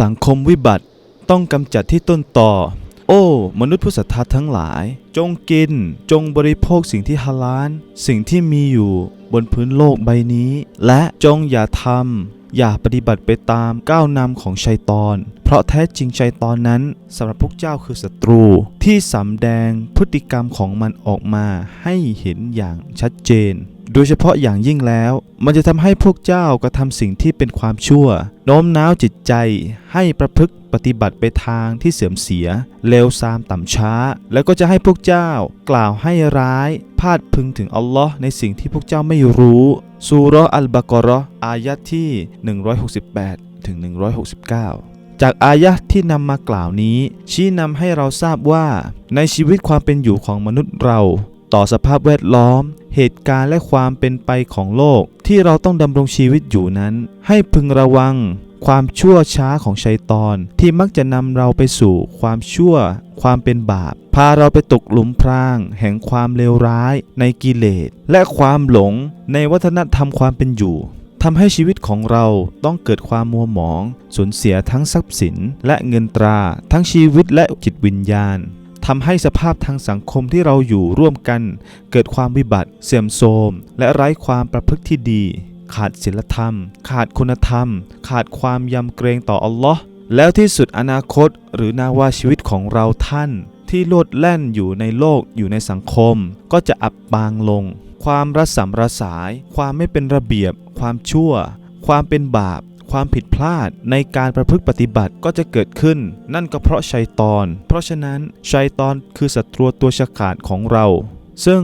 สังคมวิบัติต้องกำจัดที่ต้นต่อ โอ้ มนุษย์ผู้ศรัทธาทั้งหลาย จงกิน จงบริโภคสิ่งที่ฮาลาลสิ่งที่มีอยู่บนพื้นโลกใบนี้ และจงอย่าทำอย่าปฏิบัติไปตามก้าวนำของชัยตอน เพราะแท้จริงชัยตอนนั้นสำหรับพวกเจ้าคือศัตรู ที่สำแดงพฤติกรรมของมันออกมาให้เห็นอย่างชัดเจน โดยเฉพาะอย่างยิ่งแล้ว มันจะทำให้พวกเจ้ากระทำสิ่งที่เป็นความชั่ว โน้มน้าวจิตใจให้ประพฤติปฏิบัติไปทางที่เสื่อมเสีย เลวทรามต่ำช้า แล้วก็จะให้พวกเจ้ากล่าวให้ร้าย พาดพึงถึงอัลลอฮ์ในสิ่งที่พวกเจ้าไม่รู้ซูราะห์อัลบากราะอายะที่ 168 ถึง 169จากอายะที่นำมากล่าวนี้ ชี้นำให้เราทราบว่า ในชีวิตความเป็นอยู่ของมนุษย์เรา ต่อสภาพแวดล้อม เหตุการณ์และความเป็นไปของโลก ที่เราต้องดำรงชีวิตอยู่นั้น ให้พึงระวัง ความชั่วช้าของชัยตอน ที่มักจะนำเราไปสู่ความชั่ว ความเป็นบาป พาเราไปตกหลุมพราง แห่งความเลวร้าย ในกิเลส และความหลง ในวัฒนธรรมความเป็นอยู่ทำให้ชีวิตของเราต้องเกิดความมัวหมอง สูญเสียทั้งทรัพย์สิน และเงินตรา ทั้งชีวิตและจิตวิญญาณ ทำให้สภาพทางสังคมที่เราอยู่ร่วมกัน เกิดความวิบัติ เสื่อมโทรม และไร้ความประพฤติที่ดี ขาดศีลธรรม ขาดคุณธรรม ขาดความยำเกรงต่ออัลลอฮ์แล้วที่สุดอนาคตหรือนาวาชีวิตของเราท่าน ที่โลดแล่นอยู่ในโลกอยู่ในสังคม ก็จะอับปางลง ความระสำระสาย ความไม่เป็นระเบียบ ความชั่ว ความเป็นบาป ความผิดพลาดในการประพฤติปฏิบัติก็จะเกิดขึ้น นั่นก็เพราะชัยตอน เพราะฉะนั้นชัยตอนคือศัตรูตัวฉกาจของเรา ซึ่ง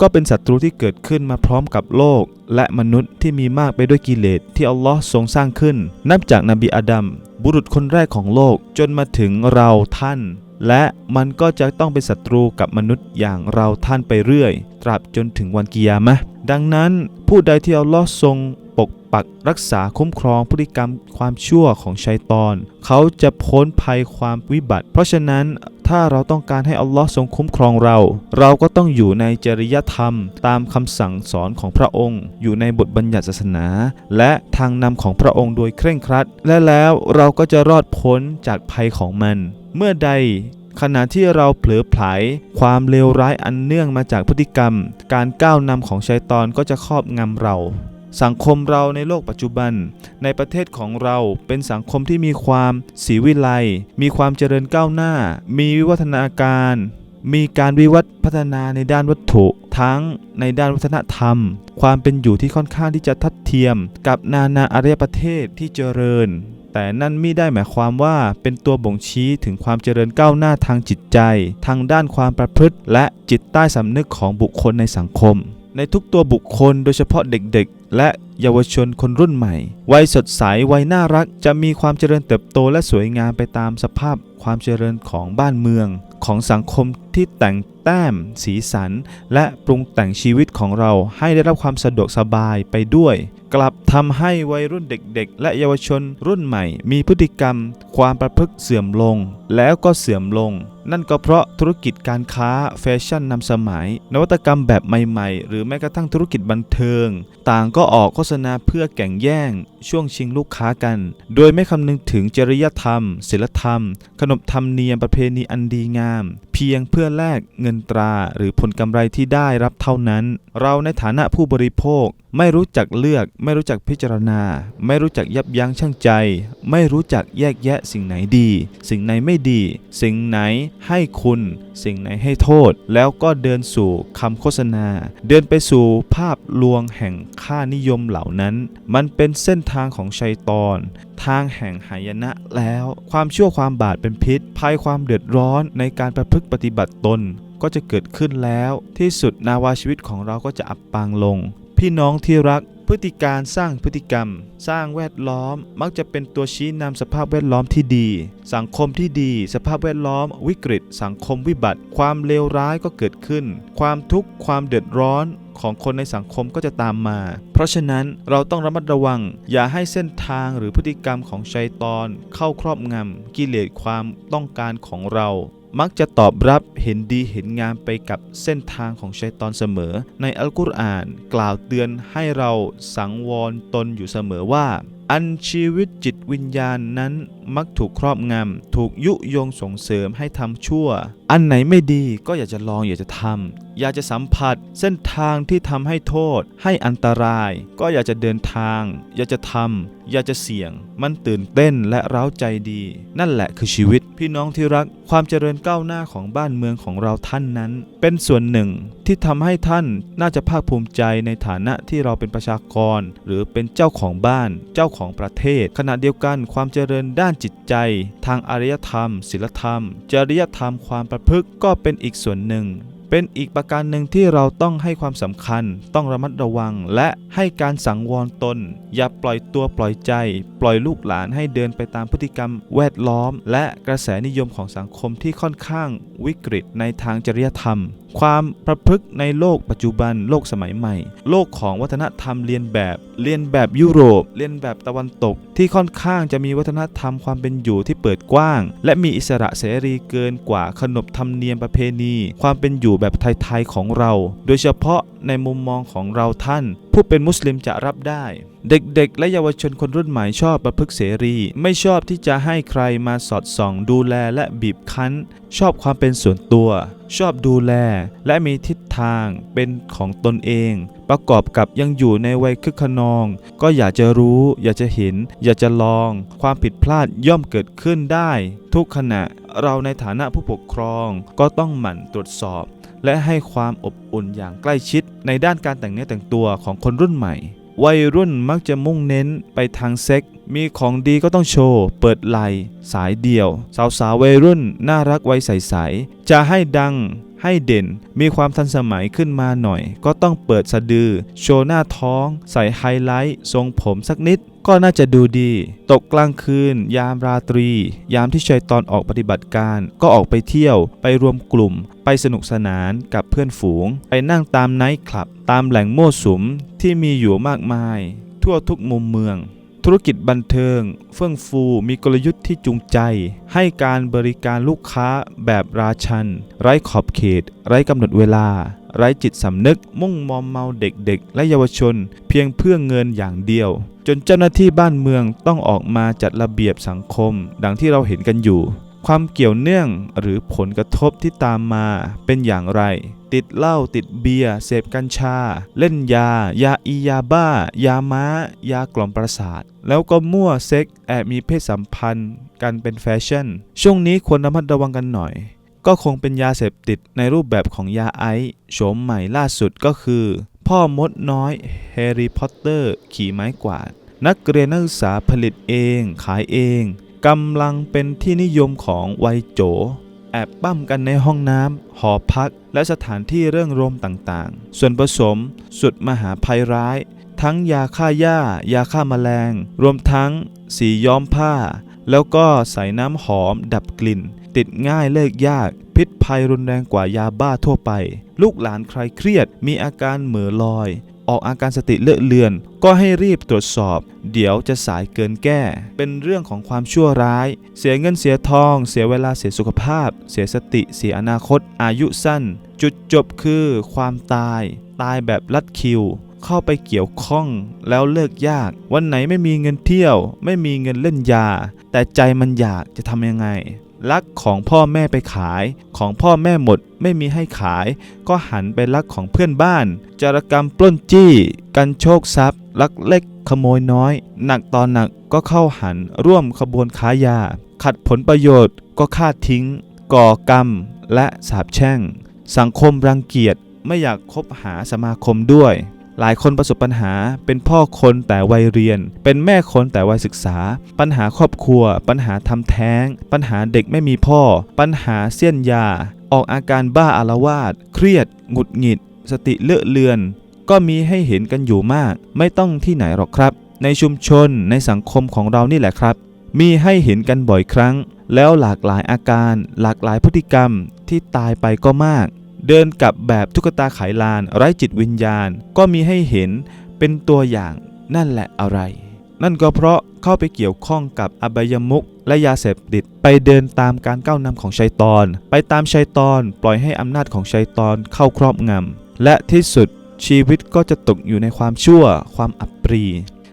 ก็เป็นศัตรูที่เกิดขึ้นมาพร้อมกับโลก และมนุษย์ที่มีมากไปด้วยกิเลสที่อัลลอฮ์ทรงสร้างขึ้น นับจากนบีอาดัมบุรุษคนแรกของโลกจนมาถึงเราท่าน และมันก็จะต้องเป็นศัตรูกับมนุษย์อย่างเราท่านไปเรื่อย ตราบจนถึงวันกิยามะดังนั้นผู้ใดที่อัลลอฮ์ทรง ปักรักษาคุ้มครองพฤติกรรมความชั่วของชัยตอน เขาจะพ้นภัยความวิบัติ เพราะฉะนั้นถ้าเราต้องการให้อัลลอฮ์ทรงคุ้มครองเรา เราก็ต้องอยู่ในจริยธรรม ตามคำสั่งสอนของพระองค์ อยู่ในบทบัญญัติศาสนา และทางนำของพระองค์โดยเคร่งครัด และแล้วเราก็จะรอดพ้นจากภัยของมัน เมื่อใดขณะที่เราเผลอไผลความเลวร้ายอันเนื่องมาจากพฤติกรรม การก้าวนำของชัยตอนก็จะครอบงำเรา สังคมเราในโลกปัจจุบัน ในประเทศของเราเป็นสังคมที่มีความสีวิไลมีความเจริญก้าวหน้า มีวิวัฒนาการ มีการวิวัฒน์พัฒนาในด้านวัตถุ ทั้งในด้านวัฒนธรรม ความเป็นอยู่ที่ค่อนข้างที่จะทัดเทียม กับนานาอารยประเทศที่เจริญ แต่นั่นไม่ได้หมายความว่าเป็นตัวบ่งชี้ถึงความเจริญก้าวหน้าทางจิตใจ ทางด้านความประพฤติ และจิตใต้สำนึกของบุคคลในสังคมในทุกตัวบุคคลโดยเฉพาะเด็ก และเยาวชนคนรุ่นใหม่ วัยสดใส วัยน่ารัก จะมีความเจริญเติบโตและสวยงามไปตามสภาพความเจริญของบ้านเมือง ของสังคมที่แต่งแต้ม สีสัน และปรุงแต่งชีวิตของเราให้ได้รับความสะดวกสบายไปด้วย กลับทำให้วัยรุ่นเด็กๆ และเยาวชนรุ่นใหม่ มีพฤติกรรม ความประพฤติเสื่อมลง แล้วก็เสื่อมลง นั่นก็เพราะธุรกิจการค้าแฟชั่นนำสมัย นวัตกรรมแบบใหม่ๆ หรือแม้กระทั่งธุรกิจบันเทิง ต่างก็ออกโฆษณาเพื่อแก่งแย่ง ช่วงชิงลูกค้ากัน โดยไม่คำนึงถึงจริยธรรม ศีลธรรม ขนบธรรมเนียมประเพณีอันดีงามเพียงเพื่อแลกเงินตราหรือผลกำไรที่ได้รับเท่านั้น เราในฐานะผู้บริโภค ไม่รู้จักเลือก ไม่รู้จักพิจารณา ไม่รู้จักยับยั้งชั่งใจ ไม่รู้จักแยกแยะสิ่งไหนดี สิ่งไหนไม่ดี สิ่งไหนให้คุณสิ่งไหนให้โทษ แล้วก็เดินสู่คำโฆษณา เดินไปสู่ภาพลวงแห่งค่านิยมเหล่านั้น มันเป็นเส้นทางของชัยตอน ทางแห่งหายนะแล้ว ความชั่วความบาปเป็นพิษภัยความเดือดร้อนในการประพฤติปฏิบัติตน ก็จะเกิดขึ้นแล้ว ที่สุดนาวาชีวิตของเราก็จะอับปางลง พี่น้องที่รัก พฤติการสร้างพฤติกรรม สร้างแวดล้อม มักจะเป็นตัวชี้นำสภาพแวดล้อมที่ดี สังคมที่ดี สภาพแวดล้อม วิกฤต สังคมวิบัติ ความเลวร้ายก็เกิดขึ้น ความทุกข์ความเดือดร้อนของคนในสังคมก็จะตามมา เพราะฉะนั้นเราต้องระมัดระวัง อย่าให้เส้นทางหรือพฤติกรรมของชัยตอน เข้าครอบงำกิเลสความต้องการของเรา มักจะตอบรับเห็นดีเห็นงามไปกับเส้นทางของชัยตอนเสมอ ในอัลกุรอานกล่าวเตือนให้เราสังวรตนอยู่เสมอว่า อันชีวิตจิตวิญญาณนั้นมักถูกครอบงำถูกยุยงส่งเสริมให้ทำชั่ว อันไหนไม่ดีก็อยากจะลองอยากจะทำ อยากจะสัมผัส เส้นทางที่ทำให้โทษ ให้อันตราย ก็อยากจะเดินทาง อยากจะทำอยากจะเสี่ยง มันตื่นเต้นและเร้าใจดี นั่นแหละคือชีวิต พี่น้องที่รักความเจริญก้าวหน้าของบ้านเมืองของเราท่านนั้น เป็นส่วนหนึ่งที่ทำให้ท่านน่าจะภาคภูมิใจในฐานะที่เราเป็นประชากร หรือเป็นเจ้าของบ้าน เจ้าของประเทศ ขณะเดียวกันความเจริญด้านจิตใจ ทางอารยธรรมศิลธรรม จริยธรรมความประพฤติก็เป็นอีกส่วนหนึ่ง เป็นอีกประการหนึ่งที่เราต้องให้ความสำคัญ ต้องระมัดระวัง และให้การสังวรตน อย่าปล่อยตัวปล่อยใจ ปล่อยลูกหลานให้เดินไปตามพฤติกรรมแวดล้อม และกระแสนิยมของสังคมที่ค่อนข้างวิกฤตในทางจริยธรรม ความประพฤกในโลกปัจจุบันโลกสมัยใหม่ โลกของวัฒนธรรมเรียนแบบเรียนแบบยุโรปเรียนแบบตะวันตก ที่ค่อนข้างจะมีวัฒนธรรมความเป็นอยู่ที่เปิดกว้าง และมีอิสระเสรีเกินกว่าขนบธรรมเนียมประเพณี ความเป็นอยู่แบบไทยๆของเรา โดยเฉพาะในมุมมองของเราท่าน ผู้เป็นมุสลิมจะรับได้ เด็กๆ และเยาวชนคนรุ่นใหม่ชอบประพฤกษเสรี ไม่ชอบที่จะให้ใครมาสอดส่อง ดูแลและบีบคั้น ชอบความเป็นส่วนตัว ชอบดูแล และมีทิศทางเป็นของตนเอง ประกอบกับยังอยู่ในวัยคึกขนอง ก็อยากจะรู้ อยากจะเห็น อยากจะลอง ความผิดพลาดย่อมเกิดขึ้นได้ ทุกขณะเราในฐานะผู้ปกครองก็ต้องหมั่นตรวจสอบ และให้ความอบอุ่นอย่างใกล้ชิด ในด้านการแต่งเนื้อแต่งตัวของคนรุ่นใหม่ วัยรุ่นมักจะมุ่งเน้นไปทางเซ็ก มีของดีก็ต้องโชว์ เปิดไหลสายเดี่ยว สาวๆวัยรุ่นน่ารักวัยใสๆจะให้ดัง ให้เด่น มีความทันสมัยขึ้นมาหน่อย ก็ต้องเปิดสะดือ โชว์หน้าท้อง ใส่ไฮไลท์ ทรงผมสักนิด ก็น่าจะดูดี ตกกลางคืน ยามราตรี ยามที่ชัยตอนออกปฏิบัติการ ก็ออกไปเที่ยว ไปรวมกลุ่ม ไปสนุกสนานกับเพื่อนฝูง ไปนั่งตามไนท์คลับ ตามแหล่งโม่สุมที่มีอยู่มากมาย ทั่วทุกมุมเมือง ธุรกิจบันเทิง เฟื่องฟูมีกลยุทธ์ที่จูงใจ ให้การบริการลูกค้าแบบราชัน ไร้ขอบเขต ไร้กำหนดเวลา ไร้จิตสำนึก มุ่งมอมเมาเด็กๆ และเยาวชน เพียงเพื่อเงินอย่างเดียว จนเจ้าหน้าที่บ้านเมืองต้องออกมาจัดระเบียบสังคม ดังที่เราเห็นกันอยู่ ความเกี่ยวเนื่องหรือผลกระทบที่ตามมาเป็นอย่างไร ติดเหล้าติดเบียร์เสพกัญชา เล่นยา ยาอียาบ้า ยาม้า ยากล่อมประสาท แล้วก็มั่วเซ็กแอบมีเพศสัมพันธ์กันเป็นแฟชั่น ช่วงนี้ควรระมัดระวังกันหน่อย ก็คงเป็นยาเสพติดในรูปแบบของยาไอซ์โฉมใหม่ล่าสุดก็คือ พ่อมดน้อยแฮร์รี่พอตเตอร์ ขี่ไม้กวาด นักเรียนนักศึกษาผลิตเอง ขายเองกำลังเป็นที่นิยมของวัยโจ แอบปั้มกันในห้องน้ำหอพัก และสถานที่เรื่องรมต่างๆ ส่วนผสมสุดมหาภัยร้าย ทั้งยาฆ่าหญ้า ยาฆ่าแมลง รวมทั้งสีย้อมผ้า แล้วก็ใส่น้ำหอมดับกลิ่น ติดง่ายเลิกยาก พิษภัยรุนแรงกว่ายาบ้าทั่วไป ลูกหลานใครเครียดมีอาการเหม่อลอย ออกอาการสติเลอะเลือน ก็ให้รีบตรวจสอบ เดี๋ยวจะสายเกินแก้ เป็นเรื่องของความชั่วร้าย เสียเงินเสียทอง เสียเวลาเสียสุขภาพ เสียสติ เสียอนาคต อายุสั้น จุดจบคือความตาย ตายแบบลัดคิว เข้าไปเกี่ยวข้องแล้วเลิกยาก วันไหนไม่มีเงินเที่ยว ไม่มีเงินเล่นยา แต่ใจมันอยากจะทำยังไง ลักของพ่อแม่ไปขาย ของพ่อแม่หมดไม่มีให้ขาย ก็หันไปลักของเพื่อนบ้าน จารกรรมปล้นจี้ กันโชคทรัพย์ ลักเล็กขโมยน้อย หนักตอนหนักก็เข้าหันร่วมขบวนค้ายา ขัดผลประโยชน์ก็ฆ่าทิ้ง ก่อกรรม และสาปแช่ง สังคมรังเกียจไม่อยากคบหาสมาคมด้วย หลายคนประสบปัญหา เป็นพ่อคนแต่วัยเรียน เป็นแม่คนแต่วัยศึกษา ปัญหาครอบครัว ปัญหาทำแท้ง ปัญหาเด็กไม่มีพ่อ ปัญหาเสี้ยนยา ออกอาการบ้าอารวาส เครียด หงุดหงิด สติเลอะเลือน ก็มีให้เห็นกันอยู่มาก ไม่ต้องที่ไหนหรอกครับ ในชุมชน ในสังคมของเรานี่แหละครับ มีให้เห็นกันบ่อยครั้ง แล้วหลากหลายอาการ หลากหลายพฤติกรรมที่ตายไปก็มาก เดินกับแบบตุ๊กตาไขลาน ไร้จิตวิญญาณ ก็มีให้เห็นเป็นตัวอย่างนั่นแหละอะไร นั่นก็เพราะเข้าไปเกี่ยวข้องกับอบายมุกและยาเสพติด ไปเดินตามการก้าวนำของชัยตอน ไปตามชัยตอน ปล่อยให้อำนาจของชัยตอนเข้าครอบงำและที่สุดชีวิตก็จะตกอยู่ในความชั่ว ความอับปรี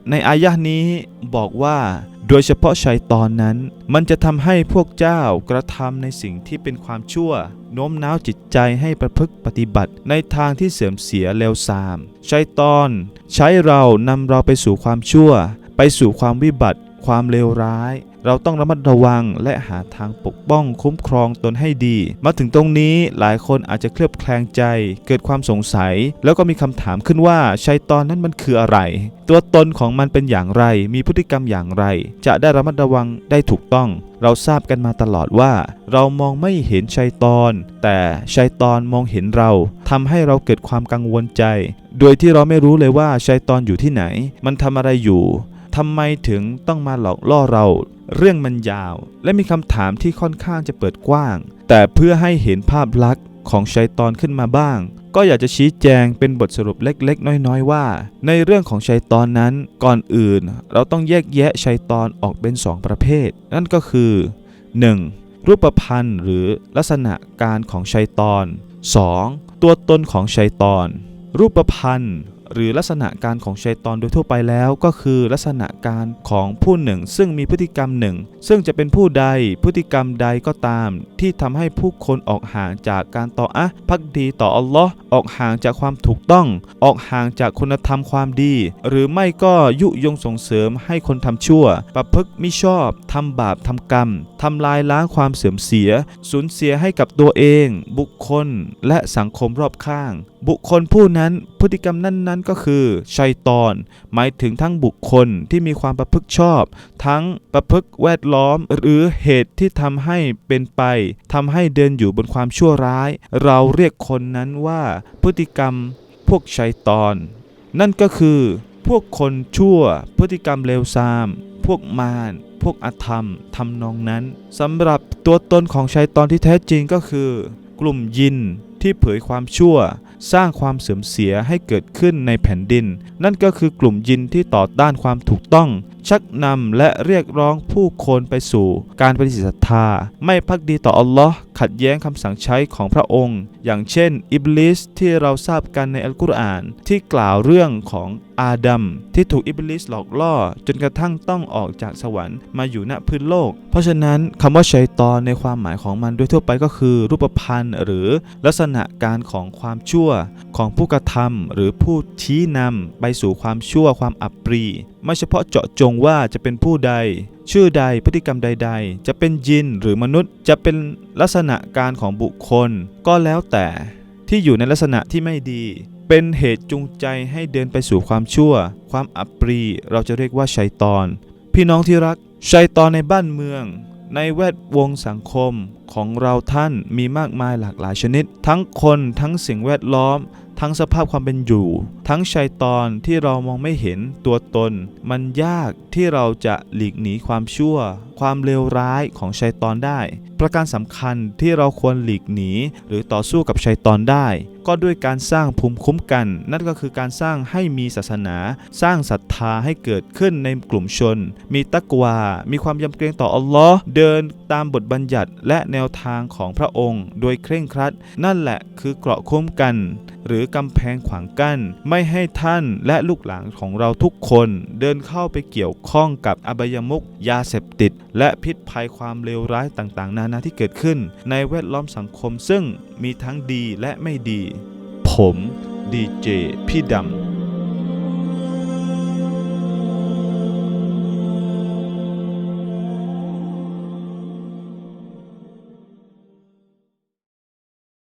ในอายะห์นี้บอกว่า โดยเฉพาะชัยตอนนั้น มันจะทำให้พวกเจ้ากระทำในสิ่งที่เป็นความชั่วโน้มน้าวจิตใจให้ประพฤติปฏิบัติในทางที่เสื่อมเสียเลวทรามชัยตอน ใช้เรานำเราไปสู่ความชั่ว ไปสู่ความวิบัติ ความเลวร้าย เราต้องระมัดระวังและหาทางปกป้องคุ้มครองตนให้ดี มาถึงตรงนี้หลายคนอาจจะเคลือบแคลงใจ เกิดความสงสัย แล้วก็มีคำถามขึ้นว่าชัยตอนนั้นมันคืออะไร ตัวตนของมันเป็นอย่างไร มีพฤติกรรมอย่างไร จะได้ระมัดระวังได้ถูกต้องเราทราบกันมาตลอดว่า เรามองไม่เห็นชัยตอน แต่ชัยตอนมองเห็นเราทำให้เราเกิดความกังวลใจ โดยที่เราไม่รู้เลยว่าชัยตอนอยู่ที่ไหน มันทำอะไรอยู่ ทำไมถึงต้องมาหลอกล่อเรา เรื่องมันยาว และมีคำถามที่ค่อนข้างจะเปิดกว้าง แต่เพื่อให้เห็นภาพลักษณ์ของชัยตอนขึ้นมาบ้าง ก็อยากจะชี้แจงเป็นบทสรุปเล็กๆ น้อยๆ ว่า ในเรื่องของชัยตอนนั้นก่อนอื่น เราต้องแยกแยะชัยตอนออกเป็น 2 ประเภท นั่นก็คือ 1. รูปพันธ์หรือลักษณะการของชัยตอน 2. ตัวตนของชัยตอน รูปพันธ์ หรือลักษณะการของชัยตอนโดยทั่วไปแล้วก็คือลักษณะการของผู้หนึ่ง ซึ่งมีพฤติกรรมหนึ่ง ซึ่งจะเป็นผู้ใดพฤติกรรมใดก็ตาม ที่ทำให้ผู้คนออกห่างจากการต่ออะพักดีต่ออัลลอฮ์ออกห่างจากความถูกต้อง ออกห่างจากคุณธรรมความดี หรือไม่ก็ยุยงส่งเสริมให้คนทำชั่ว ประพฤติมิชอบทำบาปทำกรรมทำลายล้างความเสื่อมเสีย สูญเสียให้กับตัวเอง บุคคล และสังคมรอบข้างบุคคลผู้นั้นพฤติกรรมนั้นๆ ก็คือชัยตอน หมายถึงทั้งบุคคลที่มีความประพฤติชอบ ทั้งประพฤติแวดล้อม หรือเหตุที่ทำให้เป็นไปทำให้เดินอยู่บนความชั่วร้าย เราเรียกคนนั้นว่าพฤติกรรมพวกชัยตอน นั่นก็คือ พวกคนชั่ว พฤติกรรมเลวทราม พวกมารพวกอธรรมทำนองนั้นสำหรับตัวตนของชัยตอนที่แท้จริงก็คือ กลุ่มยินที่เผยความชั่ว สร้างความเสื่อมเสียให้เกิดขึ้นในแผ่นดิน นั่นก็คือกลุ่มยินที่ต่อต้านความถูกต้องชักนำและเรียกร้องผู้คนไปสู่การปฏิเสธศรัทธา ไม่พักดีต่ออัลลอฮ์ขัดแย้งคำสั่งใช้ของพระองค์ อย่างเช่น อิบลิสที่เราทราบกันในอัลกุรอานที่กล่าวเรื่องของอาดัมที่ถูกอิบลิสหลอกล่อ จนกระทั่งต้องออกจากสวรรค์มาอยู่ณพื้นโลก เพราะฉะนั้นคำว่าชัยตอนในความหมายของมันโดยทั่วไปก็คือ รูปพันธ์หรือลักษณะการของความชั่วของผู้กระทำหรือผู้ชี้นำไปสู่ความชั่วความอับปรีไม่เฉพาะเจาะจงว่าจะเป็นผู้ใด ชื่อใดพฤติกรรมใด ๆ จะเป็นยินหรือมนุษย์ จะเป็นลักษณะการของบุคคล ก็แล้วแต่ที่อยู่ในลักษณะที่ไม่ดี เป็นเหตุจูงใจให้เดินไปสู่ความชั่ว ความอับปรีเราจะเรียกว่าชัยตอน พี่น้องที่รักชัยตอนในบ้านเมือง ในแวดวงสังคมของเราท่านมีมากมายหลากหลายชนิด ทั้งคนทั้งสิ่งแวดล้อม ทั้งสภาพความเป็นอยู่ ทั้งชัยตอนที่เรามองไม่เห็นตัวตน มันยากที่เราจะหลีกหนีความชั่ว ความเลวร้ายของชัยตอนได้ ประการสำคัญที่เราควรหลีกหนี หรือต่อสู้กับชัยตอนได้ ก็ด้วยการสร้างภูมิคุ้มกัน นั่นก็คือการสร้างให้มีศาสนา สร้างศรัทธาให้เกิดขึ้นในกลุ่มชน มีตักวา มีความยำเกรงต่ออัลลอฮ์เดินตามบทบัญญัติและแนวทางของพระองค์ โดยเคร่งครัด นั่นแหละคือเกราะคุ้มกัน หรือกำแพงขวางกั้นไม่ให้ท่านและลูกหลานของเราทุกคนเดินเข้าไปเกี่ยวข้องกับอบายมุกยาเสพติด และพิษภัยความเลวร้ายต่างๆ นานาที่เกิดขึ้น ในแวดล้อมสังคมซึ่งมีทั้งดีและไม่ดี ผมดีเจพี่ดำ